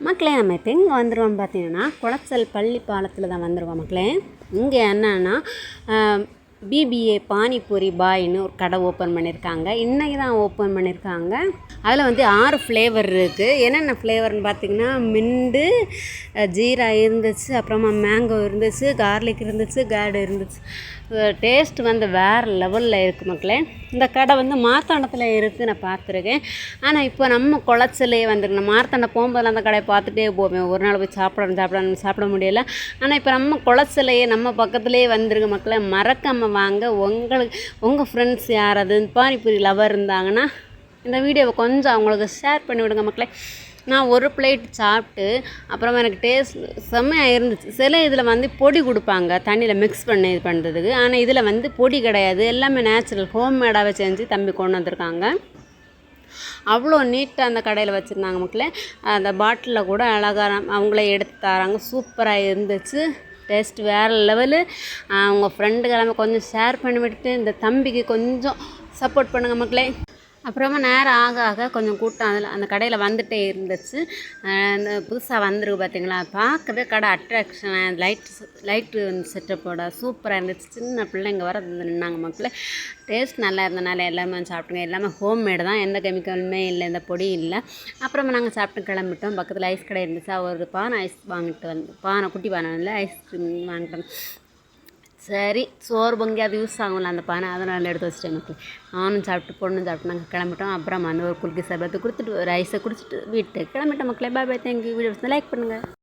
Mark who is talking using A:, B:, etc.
A: மக்களே நம்ம இப்போ எங்கே வந்துடுவோம் பார்த்தீங்கன்னா குளச்சல் பள்ளி பாலத்தில் தான் வந்துருவோம் மக்களே. இங்கே என்னன்னா பிபிஏ பானிபூரி பாய்னு ஒரு கடை ஓப்பன் பண்ணியிருக்காங்க இன்றைக்கி தான் ஓப்பன் பண்ணியிருக்காங்க அதில் வந்து ஆறு ஃப்ளேவர் இருக்குது என்னென்ன ஃப்ளேவர்னு பார்த்திங்கன்னா மிண்டு ஜீரா இருந்துச்சு அப்புறமா மேங்கோ இருந்துச்சு கார்லிக் இருந்துச்சு கேடு இருந்துச்சு. டேஸ்ட் வந்து வேறு லெவலில் இருக்குது மக்களே. இந்த கடை வந்து மார்த்தாண்டத்தில் இருக்குது நான் பார்த்துருக்கேன். ஆனால் இப்போ நம்ம குளச்சலே வந்துருக்கு நான் மார்த்தாண்டம் போகும்போது அந்த கடையை பார்த்துட்டே போவேன் ஒரு நாள் போய் சாப்பிடணும் சாப்பிடணும் சாப்பிட முடியல. ஆனால் இப்போ நம்ம குளச்சலையே நம்ம பக்கத்துலேயே வந்திருக்கு மக்களை மறக்காமல் வாங்க. உங்களுக்கு உங்கள் ஃப்ரெண்ட்ஸ் யாராவது பானிபூரி லவர் இருந்தாங்கன்னா இந்த வீடியோவை கொஞ்சம் அவங்களுக்கு ஷேர் பண்ணி விடுங்க மக்களே. நான் ஒரு பிளேட் சாப்பிட்டு அப்புறமா எனக்கு டேஸ்ட் செம்மையாக இருந்துச்சு. சில இதில் வந்து பொடி கொடுப்பாங்க தண்ணியில் மிக்ஸ் பண்ணி இது பண்ணுறதுக்கு ஆனால் இதில் வந்து பொடி கிடையாது. எல்லாமே நேச்சுரல் ஹோம்மேடாகவே செஞ்சு தம்பி கொண்டு வந்திருக்காங்க. அவ்வளோ நீட்டாக அந்த கடையில் வச்சுருந்தாங்க மக்களே. அந்த பாட்டிலில் கூட அழகாக அவங்களே எடுத்து தராங்க. சூப்பராக இருந்துச்சு. டேஸ்ட் வேறு லெவலு அவங்க ஃப்ரெண்டுக்கு எல்லாமே கொஞ்சம் ஷேர் பண்ணி விட்டுட்டு இந்த தம்பிக்கு கொஞ்சம் சப்போர்ட் பண்ணுங்கள் மக்களே. அப்புறமா நேரம் ஆக ஆக கொஞ்சம் கூட்டம் அதில் அந்த கடையில் வந்துகிட்டே இருந்துச்சு. அந்த புதுசாக வந்திருக்கு பார்த்தீங்களா பார்க்கவே கடை அட்ராக்ஷன் லைட் லைட்டு செட்டப்போட சூப்பராக இருந்துச்சு. சின்ன பிள்ளைங்க வர நின்னாங்க மக்களே. டேஸ்ட் நல்லா இருந்தனால எல்லாமே சாப்பிட்டுங்க. எல்லாமே ஹோம்மேடு தான். எந்த கெமிக்கலுமே இல்லை எந்த பொடி இல்லை. அப்புறமா நாங்கள் சாப்பிட்டு கிளம்பிட்டோம். பக்கத்தில் ஐஸ் கடை இருந்துச்சு. ஒரு பானை ஐஸ் வாங்கிட்டு வந்து பானை குட்டி பானை இல்லை ஐஸ்கிரீம் வாங்கிட்டு சரி சோறு பொங்கி அது யூஸ் ஆகும்ல அந்த பானை. அதை நான் எடுத்து வச்சிட்டேன் மக்கள். நானும் சாப்பிட்டு பொண்ணும் சாப்பிட்டு நாங்கள் கிளம்பிட்டோம். அப்புறம் அந்த ஒரு குலுக்கி சர்பத்தை கொடுத்துட்டு ஒரு குடிச்சிட்டு வீட்டுக்கு கிளம்பிட்டோம் மக்களே. Bye bye thank you video like பண்ணுங்கள்